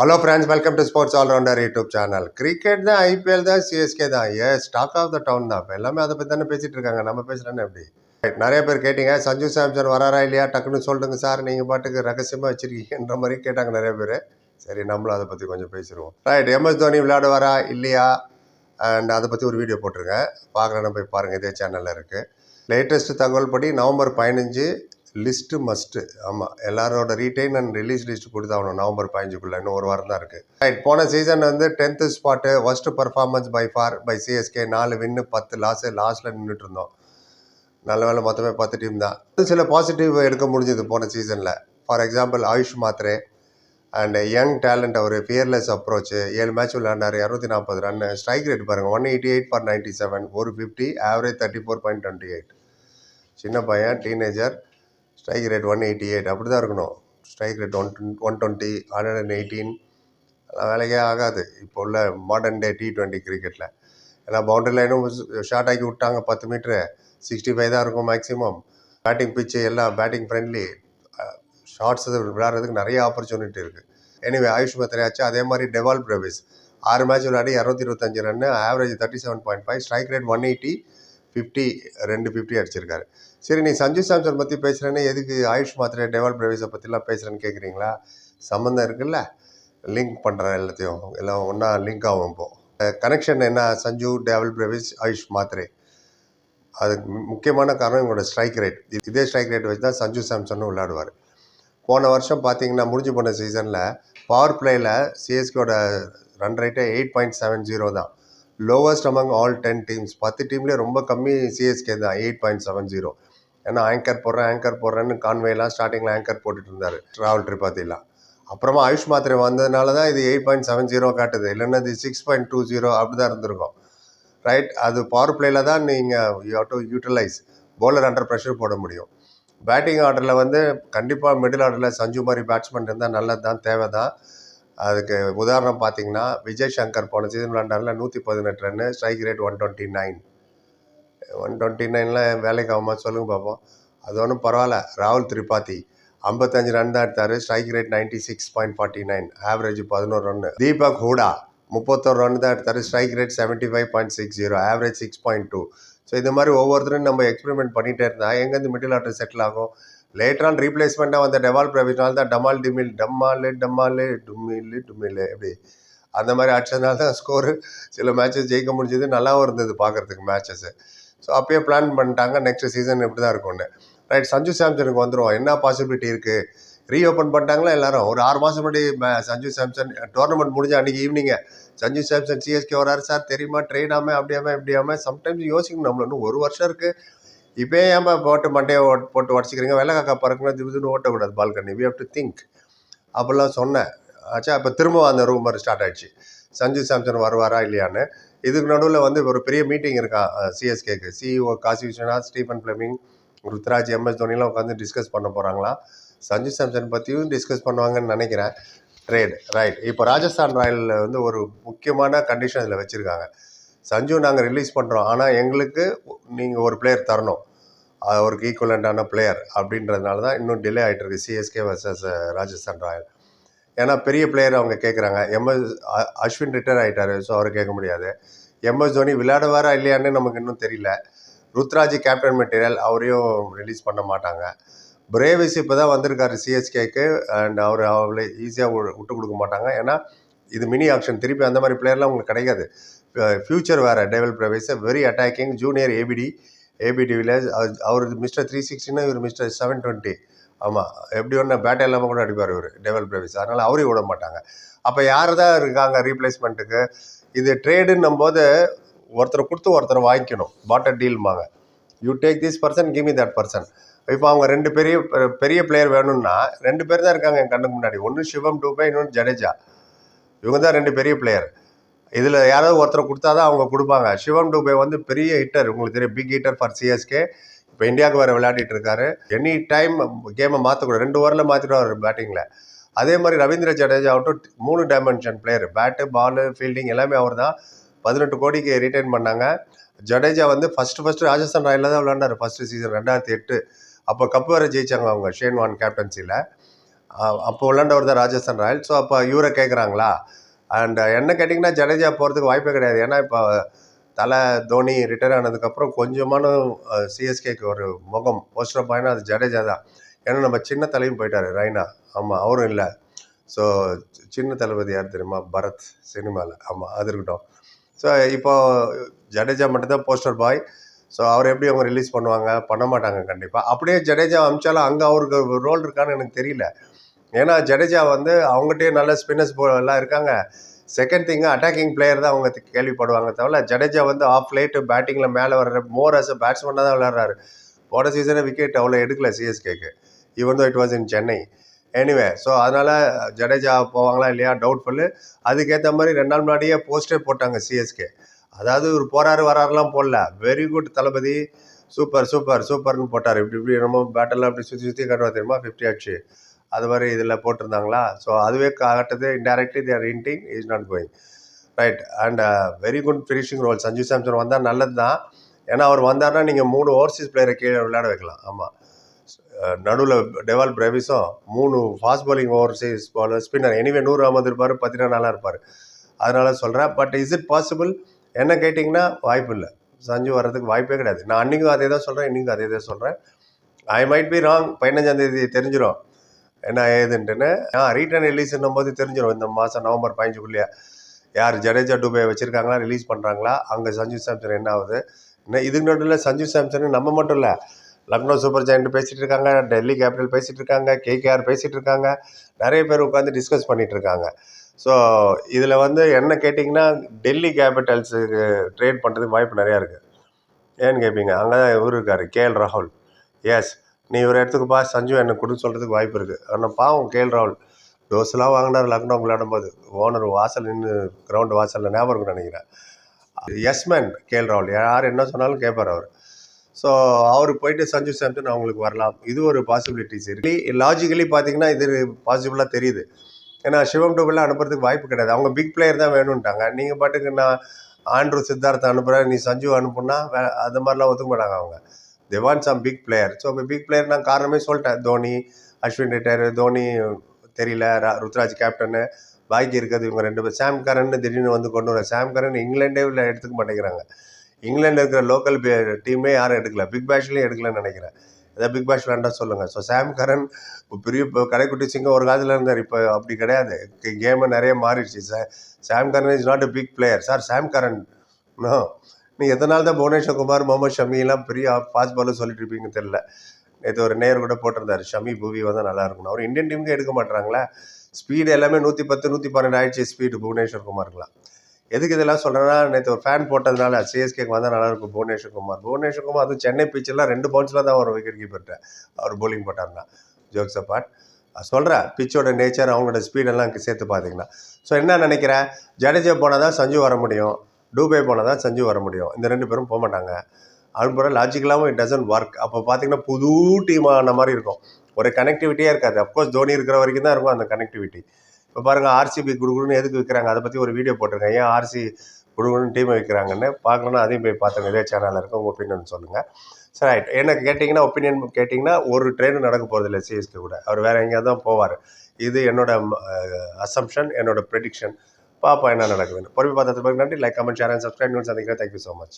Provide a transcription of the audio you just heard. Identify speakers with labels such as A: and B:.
A: Hello friends welcome to sports allrounder YouTube channel cricket தான் IPL தான் CSK தான். A talk of the town தான். இப்போ எல்லாமே அதை பற்றி தானே பேசிகிட்டு இருக்காங்க. நம்ம பேசுகிறேன்னு எப்படி? நிறைய பேர் கேட்டீங்க. சஞ்சு சாம்சன் வராரா இல்லையா? டக்குன்னு சொல்லுங்க சார். நீங்கள் பாட்டுக்கு ரகசியமாக வச்சிருக்கீங்கன்ற மாதிரி கேட்டாங்க நிறைய பேர். சரி நம்மளும் அதை பற்றி கொஞ்சம் பேசிடுவோம். ரைட் எம்எஸ் தோனி விளையாடுவாரா இல்லையா? அண்ட் அதை பற்றி ஒரு வீடியோ போட்டிருக்கேன் பார்க்குறேன்னு போய் பாருங்கள் இதே சேனலில் இருக்குது லேட்டஸ்ட் தகவல் படி நவம்பர் பதினஞ்சு லிஸ்ட்டு மஸ்ட்டு ஆமாம் எல்லாரோட ரீட்டைன் அண்ட் ரிலீஸ் லிஸ்ட் கொடுத்தாகணும் நவம்பர் பதினஞ்சுக்குள்ளே இன்னும் ஒரு வாரம் தான் இருக்குது ரைட் போன சீசன் வந்து tenth spot first performance by far by CSK நாலு வின்னு பத்து லாஸு லாஸ்ட்டில் நின்றுட்டு இருந்தோம். நல்ல வேலை மொத்தமே பத்து டீம் தான். சில பாசிட்டிவ் எடுக்க முடிஞ்சது போன சீசனில் for example Ayush Mhatre and young talent our fearless approach ஏழு மேட்ச் விளையாண்டார் இரநூத்தி நாற்பது ரன் ஸ்ட்ரைக் ரேட் பாருங்கள் one eighty eight four ninety seven ஒரு fifty average thirty four point twenty eight சின்ன பையன் teenager strike rate one eighty eight அப்படி தான் இருக்கணும். Strike rate one one twenty hundred and eighteen. வேலைக்கே ஆகாது. இப்போ உள்ள மாடர்ன் டே டி டுவெண்ட்டி கிரிக்கெட்டில் ஏன்னா பவுண்டரி லைனும் ஷார்ட் ஆக்கி விட்டாங்க பத்து மீட்ரு சிக்ஸ்டி ஃபைவ் தான் இருக்கும் மேக்ஸிமம் பேட்டிங் பிச்சு எல்லாம் பேட்டிங் ஃப்ரெண்ட்லி ஷார்ட்ஸ் விளையாடுறதுக்கு நிறைய ஆப்பர்ச்சுனிட்டி இருக்குது எனிவே ஆயுஷ் பத்திரையாச்சு அதே மாதிரி டெவால் பிரேவிஸ். ஆறு மேட்ச் விளையாடி இரநூத்தி இருபத்தஞ்சு run average thirty seven point five strike rate one eighty fifty ரெண்டு ஃபிஃப்டி அடிச்சிருக்காரு. சரி நீ சஞ்சு சாம்சன் பற்றி பேசுகிறேன்னு எதுக்கு ஆயுஷ் மாத்திரை டெவால் பிரவேசை பற்றிலாம் பேசுகிறேன்னு கேட்குறீங்களா சம்மந்தம் இருக்குல்ல? லிங்க் பண்ணுறேன் எல்லாத்தையும். எல்லாம் ஒன்றா லிங்க் ஆகும் இப்போது கனெக்ஷன் என்ன? சஞ்சு டேவல் பிரேவிஸ் ஆயுஷ் மாத்திரை. அதுக்கு முக்கியமான காரணம் இவங்களோட ஸ்ட்ரைக் ரேட் இதே ஸ்ட்ரைக் ரேட் வச்சு தான் சஞ்சு சாம்சனும் விளையாடுவார் போன வருஷம் பார்த்தீங்கன்னா முடிஞ்சு போன சீசனில் பவர் பிளேயில் சிஎஸ்கேவோட ரன் ரேட்டே எயிட் பாயிண்ட் செவன் ஜீரோ தான். Lowest among all ten teams பத்து டீம்லேயே ரொம்ப கம்மி சிஎஸ்கே தான் எயிட் பாயிண்ட் செவன் ஜீரோ ஏன்னா ஆங்கர் போடுறேன் ஆங்கர் போடுறேன்னு கான்வேலாம் ஸ்டார்டிங்கில் ஆங்கர் போட்டுட்டு இருந்தார் ட்ராவல் ட்ரிப்பாத்திலாம் அப்புறமா ஆயுஷ் மாத்திரை வந்ததுனால தான் இது எயிட் பாயிண்ட் செவன் ஜீரோ காட்டுது. இல்லைன்னா இது சிக்ஸ் பாயிண்ட் டூ ஜீரோ அப்படி தான் இருந்திருக்கும். ரைட் அது பவர் பிளேயில் தான் நீங்கள் you have to utilise bowler under pressure போட முடியும். பேட்டிங் ஆர்டரில் வந்து கண்டிப்பாக மிடில் ஆர்டரில் சஞ்சு மாதிரி பேட்ஸ்மேன் இருந்தால் நல்லது தான் தேவை தான் அதுக்கு உதாரணம் பார்த்தீங்கன்னா விஜய் சங்கர் போன சீசன் விளாண்டாரில் நூற்றி பதினெட்டு run strike rate one twenty nine one twenty நைனில் வேலைக்கு ஆகுமா சொல்லுங்கள் பார்ப்போம் அது ஒன்றும் பரவாயில்ல. ராகுல் திரிபாதி ஐம்பத்தஞ்சு ரன் தான் எடுத்தார். Strike rate ninety six point forty nine average பதினோரு ரன்னு தீபக் ஹூடா முப்பத்தோரு ரன் தான் எடுத்தார். Strike rate seventy five point six zero average six point two so இந்த மாதிரி ஒவ்வொருத்தரும் நம்ம எக்ஸ்பெரிமெண்ட் பண்ணிகிட்டே இருந்தால் எங்கேருந்து மிடில் ஆர்டர் செட்டில் ஆகும்? லேட்டரான் ரீப்ளேஸ்மெண்ட்டாக வந்த டெவால் பிரவிட்னால தான் டமால் டிமில் டம்மாலு டம்மாலு டுமில்லு டுமில்லு எப்படி? அந்த மாதிரி அடிச்சதுனால தான் ஸ்கோரு சில மேட்சஸ் ஜெயிக்க முடிஞ்சது. நல்லாவும் இருந்தது பார்க்குறதுக்கு மேட்சஸ்ஸு ஸோ அப்பயே பிளான் பண்ணிட்டாங்க. நெக்ஸ்ட் சீசன் இப்படி தான் இருக்கும்னு ரைட் சஞ்சு சாம்சனுக்கு வந்துடும் என்ன பாசிபிலிட்டி இருக்குது ரீஓப்பன் பண்ணிட்டாங்களா எல்லாரும்? ஒரு ஆறு மாதம் முன்னாடி சஞ்சு சாம்சன் டோர்னமெண்ட் முடிஞ்ச அன்றைக்கி ஈவினிங்கே சஞ்சு சாம்சன் சிஎஸ்கே வராரு சார் தெரியுமா? ட்ரெயின் ஆமாம் அப்படியாமல் இப்படியாமல் சம்டைம்ஸ் யோசிக்கணும். நம்மளும் ஒரு வருஷம் இருக்குது இப்போ ஏன்பா போட்டு மண்டையை ஓட்- போட்டு உடச்சிக்கிறீங்க? வெள்ளை காக்கா பறக்குன்னா திடீர்னு ஓட்டக்கூடாது balcony. We have to think அப்படிலாம் சொன்னேன். ஆச்சா இப்போ திரும்ப அந்த ரூமர் ஸ்டார்ட் ஆயிடுச்சு. சஞ்சு சாம்சன் வருவாரா இல்லையான்னு. இதுக்கு நடுவில் வந்து ஒரு பெரிய மீட்டிங் இருக்கான் சிஎஸ்கேக்கு CEO Kasi Viswanath Stephen Fleming Ruturaj MS தோனிலாம் உட்காந்து டிஸ்கஸ் பண்ண போகிறாங்களாம் சஞ்சு சாம்சன் பற்றியும் டிஸ்கஸ் பண்ணுவாங்கன்னு நினைக்கிறேன். ட்ரேட் ரைட் இப்போ ராஜஸ்தான் ராயலில் வந்து ஒரு முக்கியமான கண்டிஷன் இதில் வச்சுருக்காங்க. சஞ்சு நாங்கள் ரிலீஸ் பண்ணுறோம் ஆனால் எங்களுக்கு நீங்கள் ஒரு பிளேயர் தரணும். அவருக்கு ஈக்குவலண்ட்டான பிளேயர் அப்படின்றதுனால தான் இன்னும் டிலே ஆகிட்டு இருக்கு. CSK versus Rajasthan royal. ஏன்னா பெரிய பிளேயர் அவங்க கேட்குறாங்க எம்எஸ் அஸ்வின் ரிட்டையர் ஆகிட்டார் ஸோ அவர் கேட்க முடியாது. எம்எஸ் தோனி விளையாடுவாரா இல்லையான்னு நமக்கு இன்னும் தெரியல. ருத்ராஜ் கேப்டன் மெட்டீரியல் அவரையும் ரிலீஸ் பண்ண மாட்டாங்க. பிரேவிஸ் இப்போ தான் வந்திருக்காரு சிஎஸ்கேக்கு அண்ட் அவர் அவளை ஈஸியாக விட்டு கொடுக்க மாட்டாங்க. ஏன்னா இது மினி ஆக்ஷன் திருப்பி அந்த மாதிரி பிளேயர்லாம் உங்களுக்கு கிடைக்காது. ஃப்யூச்சர் வேறு Dewald Brevis very attacking junior ABD ABD village அவர் மிஸ்டர் த்ரீ சிக்ஸ்டினா இவர் மிஸ்டர் செவன் டுவெண்ட்டி ஆமாம் எப்படி ஒன்று பேட்டை இல்லாமல் கூட அடிப்பார் இவர் டெவல் பிரவேஸ் அதனால் அவரையும் விட மாட்டாங்க. அப்போ யார் தான் இருக்காங்க ரீப்ளேஸ்மெண்ட்டுக்கு இது ட்ரேடுன்னும் போது ஒருத்தரை கொடுத்து ஒருத்தரை வாங்கிக்கணும் Potter டீல்மாங்க you take this person give me that person இப்போ அவங்க ரெண்டு பெரிய பெரிய பிளேயர் வேணும்னா ரெண்டு பேர் தான் இருக்காங்க என் கண்ணுக்கு முன்னாடி. ஒன்று சிவம் டூபே இன்னொன்று ஜடேஜா. இவங்க தான் ரெண்டு பெரிய பிளேயர் இதில் யாராவது ஒருத்தர் கொடுத்தா தான் அவங்க கொடுப்பாங்க. சிவம் டூபே வந்து பெரிய ஹிட்டர் உங்களுக்கு தெரியும் பிக் ஹிட்டர் ஃபார் சிஎஸ்கே இப்போ இந்தியாவுக்கு வேறு விளையாடிட்டு இருக்காரு. எனி டைம் கேமை மாற்றக்கூடாது ரெண்டு ஓவரில் மாற்றிடுவார் பேட்டிங்கில் அதே மாதிரி ரவீந்திர ஜடேஜா ஆகட்டும் மூணு dimension player bat ball fielding எல்லாமே அவர் தான் பதினெட்டு கோடிக்கு ரிட்டைன் பண்ணாங்க. ஜடேஜா வந்து ஃபஸ்ட்டு ஃபஸ்ட்டு ராஜஸ்தான் ராயலில் தான் விளையாண்டார். ஃபஸ்ட்டு சீசன் ரெண்டாயிரத்தி எட்டு. அப்போ கப்பு வேறு ஜெயிச்சாங்க அவங்க ஷேன் வான் கேப்டன்சியில் அப்போ விளாண்டவர் தான் ராஜஸ்தான் ராயல் ஸோ அப்போ இவரை கேட்குறாங்களா அண்ட் uh, என்ன கேட்டிங்கன்னா ஜடேஜா போகிறதுக்கு வாய்ப்பே கிடையாது. ஏன்னா இப்போ தலை தோனி ரிட்டையர் ஆனதுக்கப்புறம் கொஞ்சமான சிஎஸ்கேக்கு ஒரு முகம் போஸ்டர் பாயினா அது ஜடேஜா தான். ஏன்னா நம்ம சின்ன தலையும் போயிட்டார் ரைனா. ஆமாம் அவரும் இல்லை. ஸோ சின்ன தளபதி யார் தெரியுமா? பரத் சினிமாவில் ஆமாம் அது இருக்கட்டும். ஸோ இப்போ ஜடேஜா மட்டும்தான் போஸ்டர் பாய் ஸோ அவர் எப்படி அவங்க ரிலீஸ் பண்ணுவாங்க? பண்ண மாட்டாங்க கண்டிப்பாக அப்படியே ஜடேஜா அமிச்சாலும் அங்கே அவருக்கு ரோல் இருக்கான்னு எனக்கு தெரியல. ஏன்னா ஜடேஜா வந்து அவங்ககிட்டயே நல்ல ஸ்பின்னர்ஸ் எல்லாம் இருக்காங்க. செகண்ட் திங்கு அட்டாக்கிங் பிளேயர் தான் அவங்க கேள்விப்படுவாங்க தவிர ஜடேஜா வந்து ஆஃப் லைட்டு பேட்டிங்கில் மேலே வர்ற மோர் அஸ் அ பேட்ஸ்மேனாக தான் விளையாடுறாரு. போன சீசனே விக்கெட் அவ்வளோ எடுக்கல சிஎஸ்கேக்கு even though it was in Chennai anyway so அதனால் ஜடேஜா போவாங்களா இல்லையா? டவுட்ஃபுல்லு அதுக்கேற்ற மாதிரி ரெண்டு நாள் முன்னாடியே போஸ்டே போட்டாங்க சிஎஸ்கே அதாவது ஒரு போறாரு வராருலாம் போடல. வெரி குட் தளபதி. சூப்பர் சூப்பர் சூப்பர்னு போட்டார். இப்படி இப்படி என்னமோ பேட்டெல்லாம் அப்படி சுற்றி சுற்றி காட்டுவா தெரியுமா? ஃபிஃப்டி ஆச்சு. அது மாதிரி இதில் போட்டிருந்தாங்களா? ஸோ அதுவே காட்டுது indirectly there இன்டிங் is not going right and very good finishing role Sanju Samson வந்தால் நல்லது தான் ஏன்னா அவர் வந்தார்னா நீங்கள் மூணு ஓவர்சீஸ் பிளேயரை கீழே விளையாட வைக்கலாம். ஆமாம் uh, நடுவில் டெவால் பிரேவிஸும் மூணு fast bowling overseas bowler spinner anyway Noor Ahmad இருப்பார் பார்த்தீங்கன்னா நல்லா இருப்பார். அதனால் சொல்கிறேன் பட் இஸ் இட் பாசிபிள் என்ன கேட்டிங்கன்னா வாய்ப்பு இல்லை. சஞ்சு வர்றதுக்கு வாய்ப்பே கிடையாது. நான் அன்றைக்கும் அதே தான் சொல்கிறேன் இன்றைக்கும் அதே தான் சொல்கிறேன் ஐ மைட் பி ராங் பதினஞ்சாந்தேதி தெரிஞ்சிடும் என்ன ஏதுன்ட்டுன்னு ஆ ரீட்டன் ரிலீஸ்ன்னும் போது தெரிஞ்சிடும் இந்த மாதம் நவம்பர் பதினஞ்சுக்குள்ளேயே. யார் ஜடேஜா டூபே வச்சுருக்காங்களா ரிலீஸ் பண்ணுறாங்களா அங்கே சஞ்சு சாம்சன் என்ன ஆகுது? இன்னும் இதுக்கு நடுவில் சஞ்சு சாம்சன் நம்ம மட்டும் இல்லை லக்னோ சூப்பர் ஜெயண்ட் பேசிகிட்டு இருக்காங்க டெல்லி கேபிட்டல் பேசிகிட்டு இருக்காங்க கேகேஆர் பேசிகிட்டு இருக்காங்க நிறைய பேர் உட்காந்து டிஸ்கஸ் பண்ணிகிட்டு இருக்காங்க. ஸோ இதில் வந்து என்ன கேட்டிங்கன்னா டெல்லி கேபிட்டல்ஸுக்கு ட்ரேட் பண்ணுறதுக்கு வாய்ப்பு நிறையா இருக்குது ஏன்னு கேட்பீங்க அங்கே தான் இவர் இருக்கார் கேஎல் ராகுல். எஸ் நீ ஒரு இடத்துக்கு பா சஞ்சு எனக்கு கொடுன்னு சொல்கிறதுக்கு வாய்ப்பு இருக்குது ஆனால் பாவம் கேஎல் ராகுல். டோஸ்லாம் வாங்கினார் லக்னோ விளையாடும்போது ஓனர் வாசல் நின்று கிரவுண்டு வாசலில் ஞாபகம் இருக்குன்னு நினைக்கிறேன். எஸ்மேன் கேஎல் ராகுல். யார் என்ன சொன்னாலும் கேட்பார் அவர். ஸோ அவர் போயிட்டு சஞ்சு சாம்சன் அவங்களுக்கு வரலாம். இது ஒரு பாசிபிலிட்டிஸ் இருக்கு. லாஜிக்கலி பார்த்தீங்கன்னா இது பாசிபிளாக தெரியுது. ஏன்னா சிவம் டூபெல்லாம் அனுப்புறதுக்கு வாய்ப்பு கிடையாது. அவங்க பிக் பிளேயர் தான் வேணும்ட்டாங்க. நீங்கள் பாட்டுக்கு நான் ஆண்ட்ரூ சித்தார்த்தை அனுப்புகிறேன் நீ சஞ்சு அனுப்புனா அந்த அது மாதிரிலாம் ஒத்துக்க மாட்டாங்க அவங்க. They want some big player so இப்போ பிக் பிளேயர் நான் காரணமே சொல்லிட்டேன். தோனி அஸ்வின் ரிட்டையர் தோனி தெரியல. ருத்ராஜ் கேப்டனு பாக்கி இருக்கிறது இவங்க ரெண்டு பேர் சாம் கரன் திடீர்னு வந்து கொண்டு வர சாம் கரன் இங்கிலாண்டே இல்லை எடுத்துக்க மாட்டேங்கிறாங்க. இங்கிலாண்டில் இருக்கிற லோக்கல் டீமே யாரும் எடுக்கல. பிக் பேஷ்லேயும் எடுக்கலன்னு நினைக்கிறேன். ஏதாவது பிக் பாஷ் வேண்டாம் சொல்லுங்கள் ஸோ சாம் கரன் ஒரு பெரிய இப்போ கடைக்குட்டி சிங்கம் ஒரு காலத்தில் இருந்தார். இப்போ அப்படி கிடையாது. கேமு நிறைய மாறிடுச்சு. சா Sam Curran is not a big player sir Sam Curran no நீ எத்தனை நாள் தான் புவனேஸ்வர் குமார் முகமது ஷமிலாம் பெரிய ஃபாஸ்ட் பாலர் சொல்லிட்டு இருப்பீங்க தெரில நேற்று ஒரு நேர் கூட போட்டிருந்தார். ஷமி பூவி வந்தால் நல்லா இருக்கணும் அவர் இந்தியன் டீமுக்கு எடுக்க மாட்டாங்களா ஸ்பீடு எல்லாமே நூற்றி பத்து நூற்றி பன்னெண்டு ஆயிடுச்சு ஸ்பீடு புவனேஸ்வர் குமாருக்குலாம் எதுக்கு இதெல்லாம் சொல்கிறேன்னா நேற்று ஒரு ஃபேன் போட்டதுனால சிஎஸ்கேக்கு வந்தால் நல்லாயிருக்கும் புவனேஸ்வர் குமார் புவனேஸ்வர் குமார் அது சென்னை பிச்செல்லாம் ரெண்டு பவுன்ஸில் தான் அவர் விக்கெட் கீப்பர்கிட்ட அவர் போலிங் போட்டார்னா ஜோக்ஸ் அப்பாட் சொல்கிறேன் பிச்சோட நேச்சர் அவங்களோட ஸ்பீடெல்லாம் சேர்த்து பார்த்தீங்கன்னா. ஸோ என்ன நினைக்கிறேன்? ஜடேஜா போனால் தான் சஞ்சு வர முடியும். டூபே போனால் தான் செஞ்சு வர முடியும். இந்த ரெண்டு பேரும் போக மாட்டாங்க. அதுபோல் லாஜிக்கலாகவும் இட் டசன்ட் ஒர்க் அப்போ பார்த்தீங்கன்னா புது டீம் ஆன மாதிரி இருக்கும். ஒரு கனெக்டிவிட்டியே இருக்காது. அஃப்கோர்ஸ் தோனி இருக்கிற வரைக்கும் தான் இருக்கும் அந்த கனெக்டிவிட்டி இப்போ பாருங்கள் ஆர்சிபி குடுகுடுன்னு எதுக்கு விற்கிறாங்க அதை பற்றி ஒரு வீடியோ போட்டிருக்கேன். ஏன் ஆர்சி குடுகுடுன்னு டீமை விற்கிறாங்கன்னு பார்க்கணுன்னா அதையும் போய் பார்த்துங்க இதே சேனலில் இருக்கும் உங்கள் ஒப்பீனியன் சொல்லுங்கள் சரி ரைட் எனக்கு கேட்டிங்கன்னா ஒப்பீனியன் கேட்டிங்கன்னா ஒரு ட்ரெயின் நடக்க போகிறது இல்லை சிஎஸ்கே கூட. அவர் வேறு எங்கேயாவது தான் போவார். இது என்னோட அசம்ஷன் என்னோட ப்ரெடிக்ஷன் పాప ఆయన అడగలేదు పొరుగు పద్ధతి అంటే like comment share and subscribe. News అందుకే థ్యాంక్ యూ సో మచ్